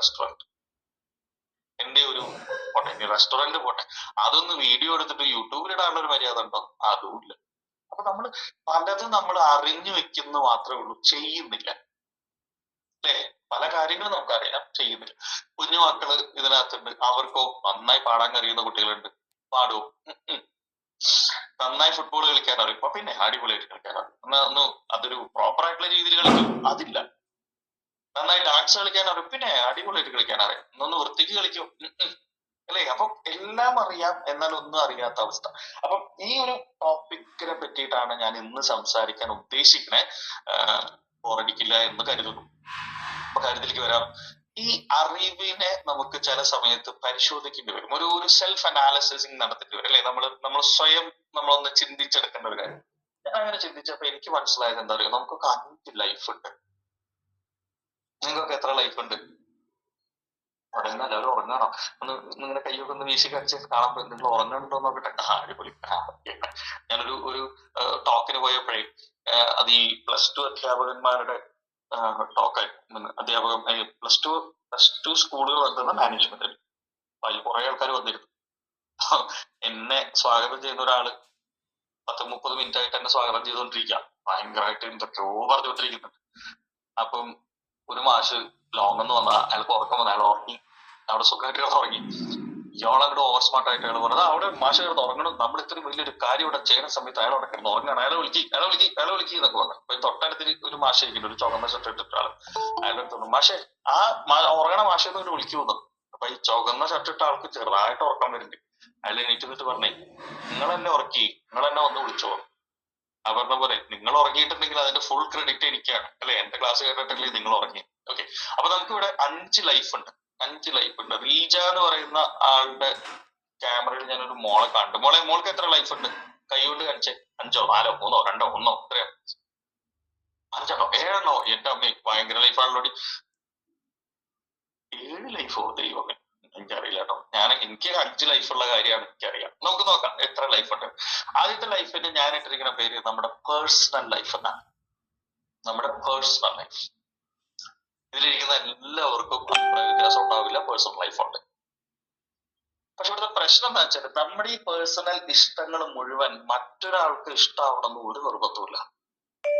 Restaurant എന്റെ ഒരു പോട്ടെ ഇനി റെസ്റ്റോറന്റ് പോട്ടെ. അതൊന്ന് വീഡിയോ എടുത്തിട്ട് യൂട്യൂബിൽ ഇടാനുള്ള ഒരു മര്യാദ ഉണ്ടോ? അതുമില്ല അപ്പൊ നമ്മൾ പലതും നമ്മൾ അറിഞ്ഞു വെക്കുന്ന മാത്രമേ ഉള്ളൂ. ചെയ്യുന്നില്ല. അല്ലേ? പല കാര്യങ്ങളും നമുക്കറിയാം. ചെയ്യുന്നില്ല. കുഞ്ഞു മക്കൾ ഇതിനകത്തുണ്ട്. അവർക്കോ നന്നായി പാടാൻ കഴിയുന്ന കുട്ടികളുണ്ട്. ഉം. നന്നായി ഫുട്ബോൾ കളിക്കാൻ അറിയും. അപ്പൊ പിന്നെ അടിപൊളിയായിട്ട് കളിക്കാൻ അറിയും. ഒന്ന് അതൊരു പ്രോപ്പർ ആയിട്ടുള്ള രീതിയിൽ കളിക്കും. അതില്ല. നന്നായി ഡാൻസ് കളിക്കാൻ അറിയും. പിന്നെ അടിപൊളിയായിട്ട് കളിക്കാൻ അറിയാം. ഇന്നൊന്ന് വൃത്തിക്ക് കളിക്കും. അല്ലേ? അപ്പം എല്ലാം അറിയാം. എന്നാൽ ഒന്നും അറിയാത്ത അവസ്ഥ. അപ്പം ഈ ഒരു ടോപ്പിക്കിനെ പറ്റിയിട്ടാണ് ഞാൻ ഇന്ന് സംസാരിക്കാൻ ഉദ്ദേശിക്കുന്നത് ബോറടിക്കില്ല എന്ന് കരുതുന്നു. അപ്പൊ കാര്യത്തിലേക്ക് വരാം. ഈ അറിവിനെ നമുക്ക് ചില സമയത്ത് പരിശോധിക്കേണ്ടി വരും. ഒരു ഒരു സെൽഫ് അനാലിസിസിങ് നടത്തേണ്ടി വരും. അല്ലെ? നമ്മൾ നമ്മൾ സ്വയം നമ്മളൊന്ന് ചിന്തിച്ചെടുക്കേണ്ട ഒരു കാര്യം. അങ്ങനെ ചിന്തിച്ചപ്പോ എനിക്ക് മനസ്സിലായത് എന്താ പറയുക നമുക്കൊക്കെ അഞ്ച് ലൈഫ് ഉണ്ട്. നിങ്ങൾക്കൊക്കെ എത്ര ലൈഫ് ഉണ്ട്? ഉറങ്ങാൻ എല്ലാവരും ഉറങ്ങാണോ? ഒന്ന് നിങ്ങളുടെ കൈയൊക്കെ ഒന്ന് വീശി കടിച്ച് കാണാൻ പറ്റും നിങ്ങൾ ഉറങ്ങുന്നുണ്ടോ നോക്കട്ടെ. അടിപൊളി. ഞാനൊരു ഒരു ടോക്കിന് പോയപ്പോഴേ അത് ഈ പ്ലസ് ടു അധ്യാപകന്മാരുടെ ടോക്ക് അധ്യാപകൻ പ്ലസ് ടു പ്ലസ് ടു സ്കൂളുകൾ വന്നിരുന്ന മാനേജ്മെന്റിൽ അതിൽ കുറെ ആൾക്കാർ വന്നിരുന്നു. എന്നെ സ്വാഗതം ചെയ്യുന്ന ഒരാൾ പത്ത് മുപ്പത് മിനിറ്റ് ആയിട്ട് എന്നെ സ്വാഗതം ചെയ്തുകൊണ്ടിരിക്കുക ഭയങ്കരമായിട്ട് എന്തൊക്കെയോ പറഞ്ഞുകൊണ്ടിരിക്കുന്നുണ്ട്. അപ്പം ഒരു മാഷ് ലോങ് എന്ന് വന്ന അയാൾക്ക് ഉറക്കം വന്ന അയാൾ ഉറങ്ങി. അവിടെ സുഖമായിട്ട് ഉറങ്ങി. ഇയാളങ്ങോട് ഓവർ സ്മാർട്ട് ആയിട്ട് അയാൾ പറഞ്ഞത് അവിടെ മാഷ് കിടന്ന് ഉറങ്ങണം. നമ്മൾ ഇത്രയും വലിയൊരു കാര്യം ഇവിടെ ചെയ്യുന്ന സമയത്ത് അയാൾ അവിടെ ഉറങ്ങണം. അയാളെ വിളിക്കി അയാളെ വിളിക്കി അയാളെ വിളിക്കി എന്നൊക്കെ പറഞ്ഞു. അപ്പൊ ഒരു മാഷ ഇരിക്കുന്നു ഒരു ചുവന്ന ഷർട്ട് ഇട്ടിട്ട് ആൾ അയാളുടെ അടുത്ത് മാഷെ ആ ഉറങ്ങണ മാഷ എന്ന് ഒരു വിളിക്കുമെന്ന് അപ്പൊ ഈ ചുവന്ന ഷർട്ട് ഇട്ട ആൾക്ക് ചെറുതായിട്ട് ഉറക്കം വരുന്നുണ്ട്. അയാൾ എണീറ്റ് പറഞ്ഞേ നിങ്ങൾ എന്നെ ഉറക്കി നിങ്ങൾ എന്നെ ഒന്ന് വിളിച്ചോ ആ പറഞ്ഞ പോലെ നിങ്ങൾ ഉറങ്ങിയിട്ടുണ്ടെങ്കിൽ അതിന്റെ ഫുൾ ക്രെഡിറ്റ് എനിക്കാണ്. അല്ലെ? എന്റെ ക്ലാസ് കേട്ടിട്ടുണ്ടെങ്കിൽ നിങ്ങൾ ഉറങ്ങി. ഓക്കെ അപ്പൊ നമുക്ക് ഇവിടെ അഞ്ച് ലൈഫ് ഉണ്ട്. അഞ്ച് ലൈഫ് ഉണ്ട്. റീജ എന്ന് പറയുന്ന ആളുടെ ക്യാമറയിൽ ഞാനൊരു മോളെ കണ്ടു. മോളെ മോൾക്ക് എത്ര ലൈഫ് ഉണ്ട്? കൈകൊണ്ട് കാണിച്ചേ. അഞ്ചോ നാലോ മൂന്നോ രണ്ടോ ഒന്നോ എത്രയോ? അഞ്ചോ ഏഴെണ്ണോ എന്റെ അമ്മ ഭയങ്കര ലൈഫ് ആണല്ലോ ഏഴ് ലൈഫോ ദൈവമേ. എനിക്കറിയില്ല കേട്ടോ ഞാൻ എനിക്ക് അഞ്ച് ലൈഫുള്ള കാര്യമാണ് എനിക്കറിയാം. നമുക്ക് നോക്കാം എത്ര ലൈഫുണ്ട്. ആദ്യത്തെ ലൈഫിന് ഞാൻ ഇട്ടിരിക്കുന്ന പേര് നമ്മുടെ പേഴ്സണൽ ലൈഫ് എന്നാണ്. നമ്മുടെ പേഴ്സണൽ ലൈഫ്. ഇതിലിരിക്കുന്ന എല്ലാവർക്കും വ്യത്യാസം ഉണ്ടാവില്ല പേഴ്സണൽ ലൈഫ് ഉണ്ട് പക്ഷെ ഇവിടുത്തെ പ്രശ്നം എന്താ വെച്ചാൽ നമ്മുടെ ഈ പേഴ്സണൽ ഇഷ്ടങ്ങൾ മുഴുവൻ മറ്റൊരാൾക്ക് ഇഷ്ടമാവണമെന്ന് ഒരു നിർബന്ധമില്ല